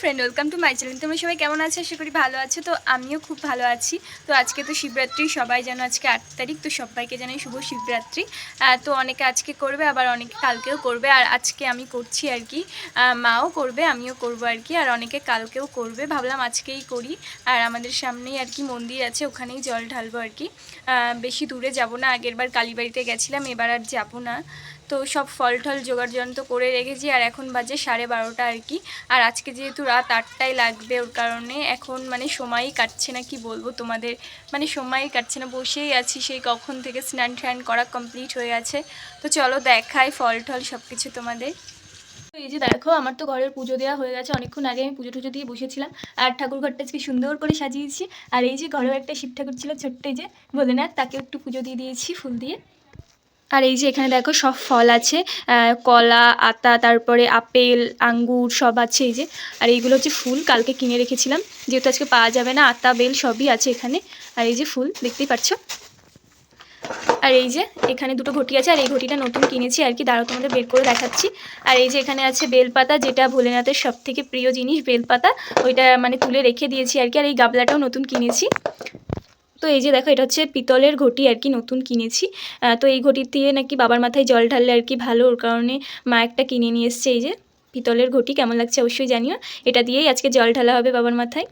Friend welcome to my channel তোমরা সবাই কেমন আছো? আশা করি ভালো আছো। তো আমিও খুব ভালো আছি। তো আজকে তো শিবরাত্রি, সবাই যেন আজকে আট তারিখ, তো সবাইকে জানাই শুভ শিবরাত্রি। তো অনেকে আজকে করবে, আবার অনেকে কালকেও করবে। আর আজকে আমি করছি আর কি। মাও করবে, আমিও করব আর কি। আর অনেকে কালকেও করবে। ভাবলাম আজকেই করি। আর আমাদের সামনেই আর কি মন্দির আছে, ওখানেই জল ঢালবো আর কি। বেশি দূরে যাব না। আগের বার কালীবাড়িতে গেছিলাম, এবার আর যাব না। তো সব ফল টল জোগাড় যন্ত্র করে রেখেছি, আর এখন বাজে সাড়ে বারোটা আর কি। আর আজকে যেহেতু রাত আটটায় লাগবে ওর কারণে এখন মানে সময়ই কাটছে না, কি বলব তোমাদের? মানে সময়ই কাটছে না, বসেই আছি সেই কখন থেকে স্নান ট্যান করা কমপ্লিট হয়ে আছে তো চলো দেখাই ফল টল সব কিছু তোমাদের। তো এই যে দেখো, আমার তো ঘরের পুজো দেওয়া হয়ে গেছে, অনেকক্ষণ আগে আমি পুজো টুজো দিয়ে বসেছিলাম। আর ঠাকুর ঘরটা আজকে সুন্দর করে সাজিয়েছি। আর এই যে ঘরেও একটা শিব ঠাকুর ছিল ছোট্ট যে ভোলেনাথ তাকে একটু পুজো দিয়ে দিয়েছি ফুল দিয়ে। আর এই যে এখানে দেখো সব ফল আছে কলা, আতা, তারপরে আপেল, আঙ্গুর সব আছে এই যে। আর এইগুলো হচ্ছে ফুল, কালকে কিনে রেখেছিলাম। যেহেতু আজকে পাওয়া যাবে না, আতা, বেল সবই আছে এখানে। আর এই যে ফুল, দেখতেই পাচ্ছ? আর এই যে এখানে দুটো ঘটি আছে, আর এই ঘটিটা নতুন কিনেছি আর কি। দাঁড়াও, তোমাদের বের করে দেখাচ্ছি। আর এই যে এখানে আছে বেলপাতা, যেটা ভোলেনাথের সব থেকে প্রিয় জিনিস, বেলপাতা। ওইটা মানে তুলে রেখে দিয়েছি আর কি, আর এই গাবলাটাও নতুন কিনেছি। তো এই যে দেখো, এটা হচ্ছে পিতলের ঘটি আর কি নতুন কিনেছি। তো এই ঘটি দিয়ে নাকি বাবার মাথায় জল ঢাললে আর কি ভালো, ওর কারণে মা একটা কিনে নিয়ে এসছে এই যে পিতলের ঘটি, কেমন লাগছে অবশ্যই জানিও। এটা দিয়েই আজকে জল ঢালা হবে বাবার মাথায়।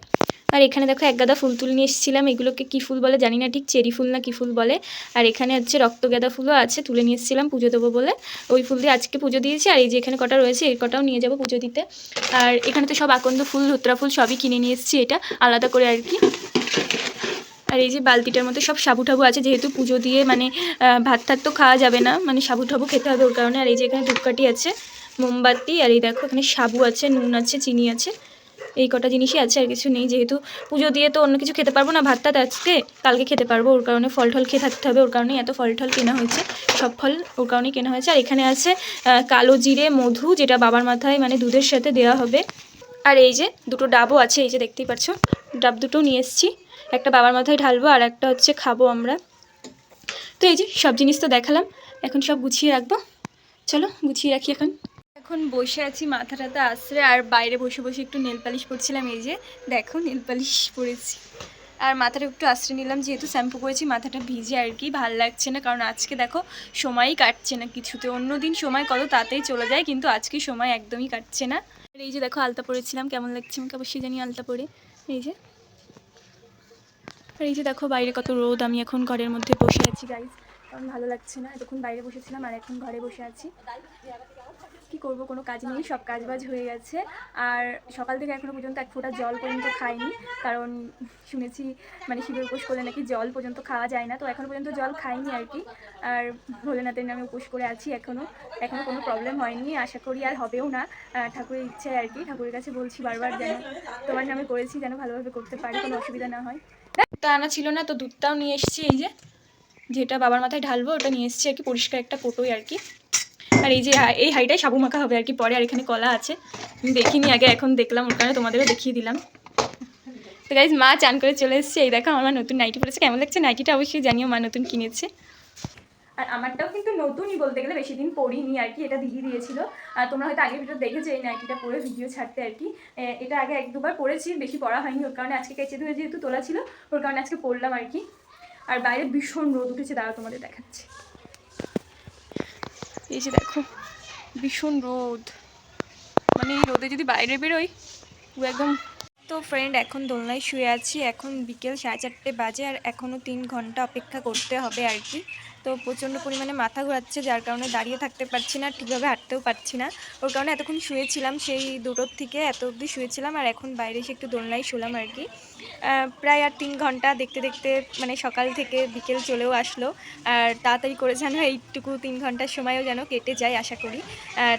আর এখানে দেখো, এক গাদা ফুল তুলে নিয়ে এসেছিলাম। এগুলোকে কী ফুল বলে জানি না, ঠিক চেরি ফুল না কী ফুল বলে। আর এখানে হচ্ছে রক্ত গাঁদা ফুলও আছে, তুলে নিয়ে এসেছিলাম পুজো দেবো বলে। ওই ফুল দিয়ে আজকে পুজো দিয়েছি, আর এই যে এখানে কটা রয়েছে এই কটাও নিয়ে যাব পুজো দিতে। আর এখানে তো সব আকন্দ ফুল, ধুতরা ফুল সবই কিনে নিয়ে এসেছি, এটা আলাদা করে আর কি। আর এই যে বালতিটার মধ্যে সব সাবু ঠাবু আছে, যেহেতু পুজো দিয়ে মানে ভাত টাত তো খাওয়া যাবে না মানে সাবু ঠাবু খেতে হবে ওর কারণে। আর এই যে এখানে ধূপকাঠি আছে, মোমবাতি, আর এই দেখো এখানে সাবু আছে, নুন আছে, চিনি আছে, এই কটা জিনিসই আছে, আর কিছু নেই। যেহেতু পুজো দিয়ে তো অন্য কিছু খেতে পারব না, ভাত টাত আজকে, কালকে খেতে পারব, ওর কারণে ফল টল খেয়ে থাকতে হবে, ওর কারণেই এত ফল টল কেনা হয়েছে, সব ফল ওর কারণেই কেনা হয়েছে। আর এখানে আছে কালো জিরে মধু, যেটা বাবার মাথায় মানে দুধের সাথে দেওয়া হবে। আর এই যে দুটো ডাবও আছে, এই যে দেখতেই পাচ্ছ, ডাব দুটো নিয়ে এসেছি। একটা বাবার মাথায় ঢালবো আর একটা হচ্ছে খাব আমরা। তো এই যে সব জিনিস তো দেখালাম, এখন সব গুছিয়ে রাখব। চলো গুছিয়ে রাখি এখন। এখন বসে আছি, মাথা টাথা আশ্রে আর বাইরে বসে বসে একটু নেল পালিশ পরছিলাম এই যে দেখো নেল পালিশ পরেছি আর মাথাটা একটু আশ্রে নিলাম, যেহেতু শ্যাম্পু করেছি, মাথাটা ভিজে আর কি, ভালো লাগছে না, কারণ আজকে দেখো সময়ই কাটছে না কিছুতে। অন্য দিন সময় কত তাতেই চলে যায়, কিন্তু আজকে সময় একদমই কাটছে না। এই যে দেখো আলতা পরেছিলাম, কেমন লাগছে আমাকে অবশ্যই জানি আলতা পরে। এই যে আর এই যে দেখো বাইরে কত রোদ, আমি এখন ঘরের মধ্যে বসে আছি গাইজ কারণ ভালো লাগছে না। এতক্ষণ বাইরে বসেছিলাম আর এখন ঘরে বসে আছি। কি করব, কোনো কাজ নেই, সব কাজ বাজ হয়ে গেছে। আর সকাল থেকে এখনও পর্যন্ত এক ফোঁটা জল পর্যন্ত খাইনি, কারণ শুনেছি মানে শিবের উপোস করলে নাকি জল পর্যন্ত খাওয়া যায় না, তো এখনও পর্যন্ত জল খাইনি আর কি। আর ভোলেনাথের নামে উপোস করে আছি এখনও এখনও কোনো প্রবলেম হয়নি, আশা করি আর হবেও না। ঠাকুরের ইচ্ছে আর কি, ঠাকুরের কাছে বলছি বারবার যেন তোমার নামে করেছি যেন ভালোভাবে করতে পারি, কোনো অসুবিধা না হয়। দুধটা আনা ছিল না, তো দুধটাও নিয়ে এসেছি, এই যে, যেটা বাবার মাথায় ঢালবো, ওটা নিয়ে এসেছি আর কি, পরিষ্কার একটা কোটোই আর কি। আর এই যে এই হাইটাই সাবু মাখা হবে আর কি, পরে আর এখানে কলা আছে। আমি দেখিনি, আগে এখন দেখলাম, ওর কারণে তোমাদেরও দেখিয়ে দিলাম। তো গাইজ মা চান করে চলে এসেছে। এই দেখো, আমার নতুন নাইটি পরেছে। কেমন লাগছে নাইটিটা অবশ্যই জানিও মা নতুন কিনেছে। আর আমারটাও কিন্তু নতুনই বলতে গেলে, বেশি দিন পরিনি আর কি, এটা দিদি দিয়েছিল। আর তোমরা হয়তো আগের ভিডিও দেখেছ এই নাইটিটা পরে ভিডিও ছাড়তে আর কি। এটা আগে এক দুবার পরেছি, বেশি পড়া হয়নি। ওর কারণে আজকে কেচে ধুয়ে যেহেতু তোলা ছিল, ওর কারণে আজকে পড়লাম আর কি। আর বাইরে ভীষণ রোদ উঠেছে, দাঁড়াও তোমাদের দেখাচ্ছি। এই যে দেখো, ভীষণ রোদ। মানে এই রোদে যদি বাইরে বেরোই, পুরো একদম তো ফ্রেন্ড এখন দোলনায় শুয়ে আছি। এখন বিকেল সাড়ে চারটে বাজে আর এখনও তিন ঘণ্টা অপেক্ষা করতে হবে আর কি। তো প্রচণ্ড পরিমাণে মাথা ঘোরাচ্ছে, যার কারণে দাঁড়িয়ে থাকতে পারছি না, ঠিকভাবে হাঁটতেও পারছি না। ওর কারণে এতক্ষণ শুয়েছিলাম, সেই দুটোর থেকে এত অবধি শুয়েছিলাম, আর এখন বাইরে এসে একটু দোলনায় শুলাম আর কি। প্রায় আর তিন ঘণ্টা দেখতে দেখতে মানে সকাল থেকে বিকেল চলেও আসলো, আর তাড়াতাড়ি করে যেন এইটুকু তিন ঘণ্টার সময়ও যেন কেটে যায় আশা করি।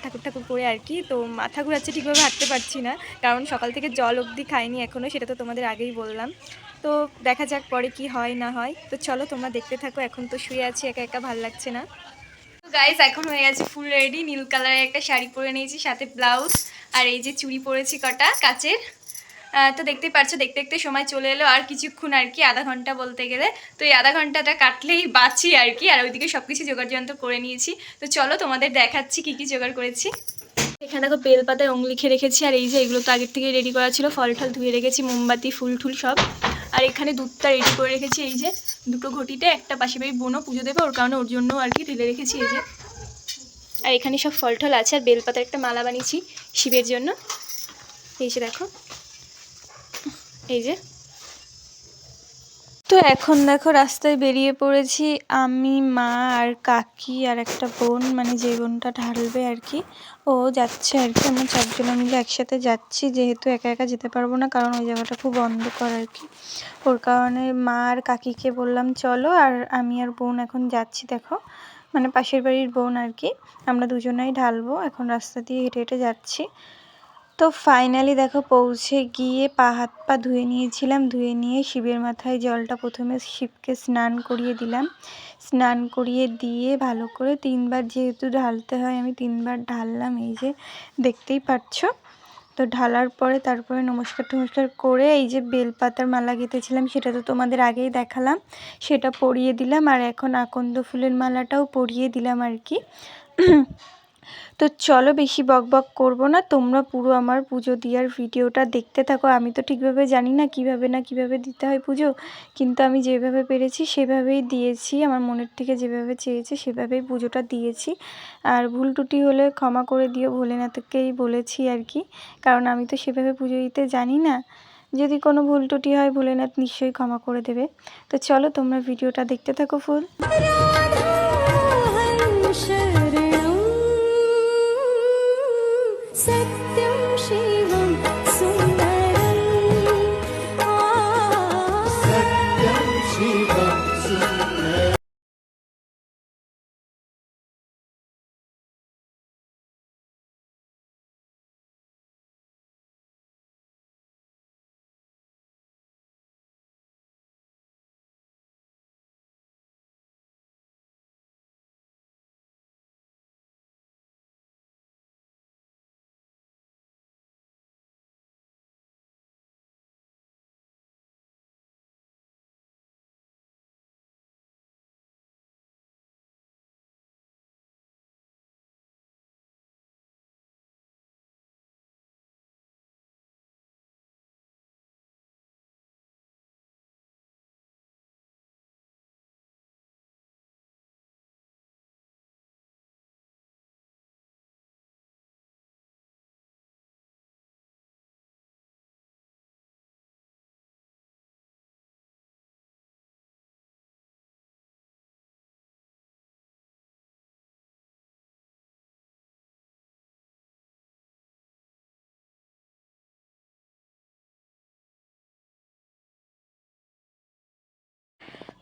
ঠাকুর ঠাকুর করে আর কি, তো মাথা ঘোরাচ্ছে ঠিকভাবে হাঁটতে পারছি না, কারণ সকাল থেকে জল অবধি খাইনি এখনও সেটা তো তোমাদের আগেই বললাম। তো দেখা যাক পরে কি হয় না হয়। তো চলো তোমরা দেখতে থাকো, এখন তো শুয়ে আছি, একা একা ভালো লাগছে না। তো গাইস এখন হয়ে গেছে ফুল রেডি নীল কালারের একটা শাড়ি পরে নিয়েছি, সাথে ব্লাউজ আর এই যে চুড়ি পরেছি কটা কাচের। তো দেখতেই পারছ, দেখতে দেখতে সময় চলে এলো আর কিছুক্ষণ আর কি, আধা ঘণ্টা বলতে গেলে। তো এই আধা ঘন্টাটা কাটলেই বাঁচি আর কি, আর ওইদিকে সব কিছু জোগাড় যন্ত্র করে নিয়েছি। তো চলো তোমাদের দেখাচ্ছি কি কি জোগাড় করেছি। এখানে দেখো বেলপাতায় অং লিখে রেখেছি, আর এই যে এগুলো তো আগের থেকে রেডি করা ছিল ফল টল ধুয়ে রেখেছি, মোমবাতি ফুল টুল সব। আর এখানে দুধটা রেডি করে রেখেছি, এই যে দুটো ঘটিতে একটা পাশে বাড়ি বোনও পুজো দেবে, ওর কারণে ওর জন্য আর কি ঢেলে রেখেছি, এই যে। আর এখানে সব ফল টল আছে, আর বেলপাতার একটা মালা বানিয়েছি শিবের জন্য। এই যে দেখো, এই যে তো এখন দেখো রাস্তায় বেরিয়ে পড়েছি। আমি, মা আর কাকি আর একটা বোন মানে যে বোনটা ঢালবে আর কি ও যাচ্ছে আর কি আমরা চারজন মিলে একসাথে যাচ্ছি, যেহেতু একা একা যেতে পারব না, কারণ ওই জায়গাটা খুব অন্ধকার আর কি ওর কারণে মা আর কাকিকে বললাম, চলো। আর আমি আর বোন এখন যাচ্ছি, দেখো। মানে পাশের বাড়ির বোন আর কি আমরা দুজনেই ঢালবো, এখন রাস্তা দিয়ে হেঁটে হেঁটে যাচ্ছি। তো ফাইনালি দেখো পৌঁছে গিয়ে পা হাত পা ধুয়ে নিয়েছিলাম, ধুয়ে নিয়ে শিবের মাথায় জলটা প্রথমে শিবকে স্নান করিয়ে দিলাম। স্নান করিয়ে দিয়ে ভালো করে তিনবার যেহেতু ঢালতে হয়, আমি তিনবার ঢাললাম, এই যে দেখতেই পাচ্ছ তো ঢালার পরে তারপরে নমস্কার টমস্কার করে এই যে বেলপাতার মালা গেঁথেছিলাম, সেটা তো তোমাদের আগেই দেখালাম, সেটা পরিয়ে দিলাম, আর এখন আকন্দ ফুলের মালাটাও পরিয়ে দিলাম আর কি। তো চলো বেশি বক বক করব না, তোমরা পুরো আমার পুজো দেওয়ার ভিডিওটা দেখতে থাকো। আমি তো ঠিকভাবে জানি না কীভাবে না কীভাবে দিতে হয় পুজো, কিন্তু আমি যেভাবে পেরেছি সেভাবেই দিয়েছি, আমার মনের থেকে যেভাবে চেয়েছে সেভাবেই পুজোটা দিয়েছি। আর ভুল টুটি হলে ক্ষমা করে দিও, ভোলেনাথকেই বলেছি আর কি, কারণ আমি তো সেভাবে পুজো দিতে জানি না। যদি কোনো ভুল টুটি হয়, ভোলেনাথ নিশ্চয়ই ক্ষমা করে দেবে। তো চলো তোমরা ভিডিওটা দেখতে থাকো ফুল।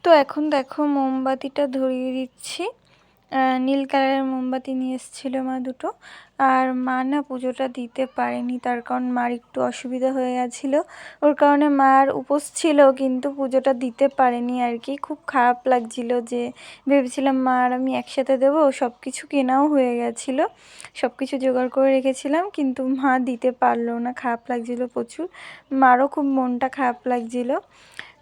তো এখন দেখো মোমবাতিটা ধরিয়ে দিচ্ছি। নীল কালারের মোমবাতি নিয়ে এসেছিল মা দুটো। আর মা না পুজোটা দিতে পারেনি, তার কারণ মার একটু অসুবিধা হয়ে গেছিল। ওর কারণে মার উপোস ছিল, কিন্তু পুজোটা দিতে পারেনি আর কি। খুব খারাপ লাগছিল যে ভেবেছিলাম, মা আর আমি একসাথে দেবো সব কিছু কেনাও হয়ে গেছিল। সব কিছু জোগাড় করে রেখেছিলাম, কিন্তু মা দিতে পারল না। খারাপ লাগছিল প্রচুর। মারও খুব মনটা খারাপ লাগছিল।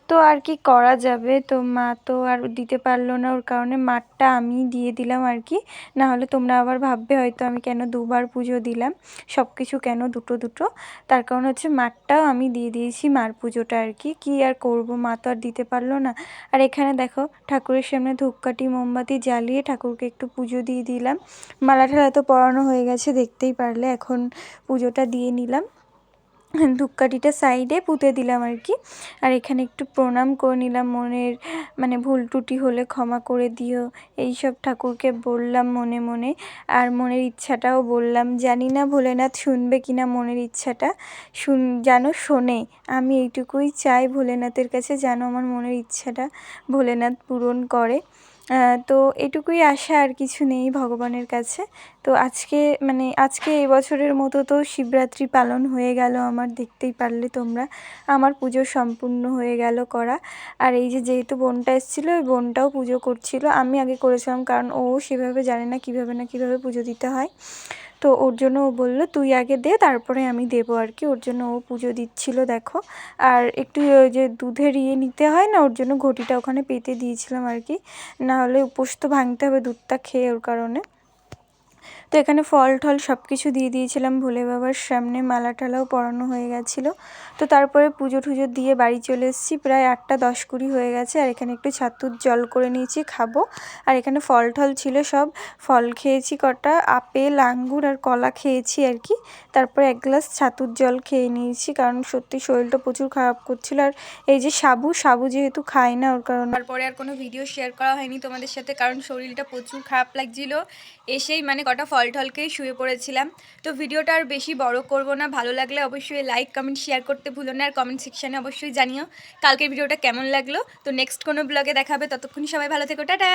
তো আর কি করা যাবে? তো মা তো আর দিতে পারল না ওর কারণে মাঠটা আমি দিয়ে দিলাম আর কি। না হলে তোমরা আবার ভাববে হয়তো আমি কেন দুবার পুজো দিলাম। সব কিছু কেন দুটো দুটো। তার কারণ হচ্ছে মাঠটাও আমি দিয়ে দিয়েছি মার পুজোটা আর কি। কী আর করব? মা তো আর দিতে পারল না। আর এখানে দেখো ঠাকুরের সামনে ধূপকাঠি, মোমবাতি জ্বালিয়ে ঠাকুরকে একটু পুজো দিয়ে দিলাম। মালা ঠালা তো পরানো হয়ে গেছে দেখতেই পারলে। এখন পুজোটা দিয়ে নিলাম। ধূপকাঠিটা সাইডে পুঁতে দিলাম আর কি। আর এখানে একটু প্রণাম করে নিলাম মনের মানে ভুল ত্রুটি হলে ক্ষমা করে দিও। এই সব ঠাকুরকে বললাম মনে মনে। আর মনের ইচ্ছাটাও বললাম, জানি না ভোলেনাথ শুনবে কি না মনের ইচ্ছাটা। শুন, যেন শোনে। আমি এইটুকুই চাই ভোলেনাথের কাছে যেন আমার মনের ইচ্ছাটা ভোলেনাথ পূরণ করে। তো এটুকুই আশা, আর কিছু নেই ভগবানের কাছে। তো আজকে মানে আজকে এই বছরের মতো তো শিবরাত্রি পালন হয়ে গেল আমার, দেখতেই পারলে তোমরা। আমার পুজো সম্পূর্ণ হয়ে গেল করা। আর এই যে যেহেতু বোনটা এসেছিল, ওই বোনটাও পুজো করছিল। আমি আগে করেছিলাম, কারণ ও সেভাবে জানে না কীভাবে না কীভাবে পুজো দিতে হয়। তো ওর জন্য ও বলল, তুই আগে দে, তারপরে আমি দেবো আর কি। ওর জন্য ও পুজো দিচ্ছিল, দেখো। আর একটু ওই যে দুধের ইয়ে নিতে হয় না, ওর জন্য ঘটিটা ওখানে পেতে দিয়েছিলাম আর কি। নাহলে উপোস তো ভাঙতে হবে দুধটা খেয়ে ওর কারণে। তো এখানে ফল টল সব কিছু দিয়ে দিয়েছিলাম ভোলে বাবার সামনে, মালা টালাও পরানো হয়ে গেছিল। তো তারপরে পুজো টুজো দিয়ে বাড়ি চলে এসেছি, প্রায় আটটা দশ কুড়ি হয়ে গেছে। আর এখানে একটু ছাতুর জল করে নিয়েছি, খাব। আর এখানে ফল টল ছিল সব। ফল খেয়েছি কটা, আপেল, আঙ্গুর আর কলা খেয়েছি আর কি। তারপরে এক গ্লাস ছাতুর জল খেয়ে নিয়েছি, কারণ সত্যি শরীরটা প্রচুর খারাপ করছিল। আর এই যে সাবু সাবু যেহেতু খাই না ওর কারণে। তারপরে আর কোনো ভিডিও শেয়ার করা হয়নি তোমাদের সাথে, কারণ শরীরটা প্রচুর খারাপ লাগছিল। এসেই মানে কটা ফল টলকেই শুয়ে পড়েছিলাম। তো ভিডিওটা আর বেশি বড় করব না। ভালো লাগলে অবশ্যই লাইক কমেন্ট শেয়ার করতে ভুলো না। আর কমেন্ট সেকশানে অবশ্যই জানিও কালকের ভিডিওটা কেমন লাগল। তো নেক্সট কোনো ব্লগে দেখাবে। ততক্ষণ সবাই ভালো থেকো। টাটা!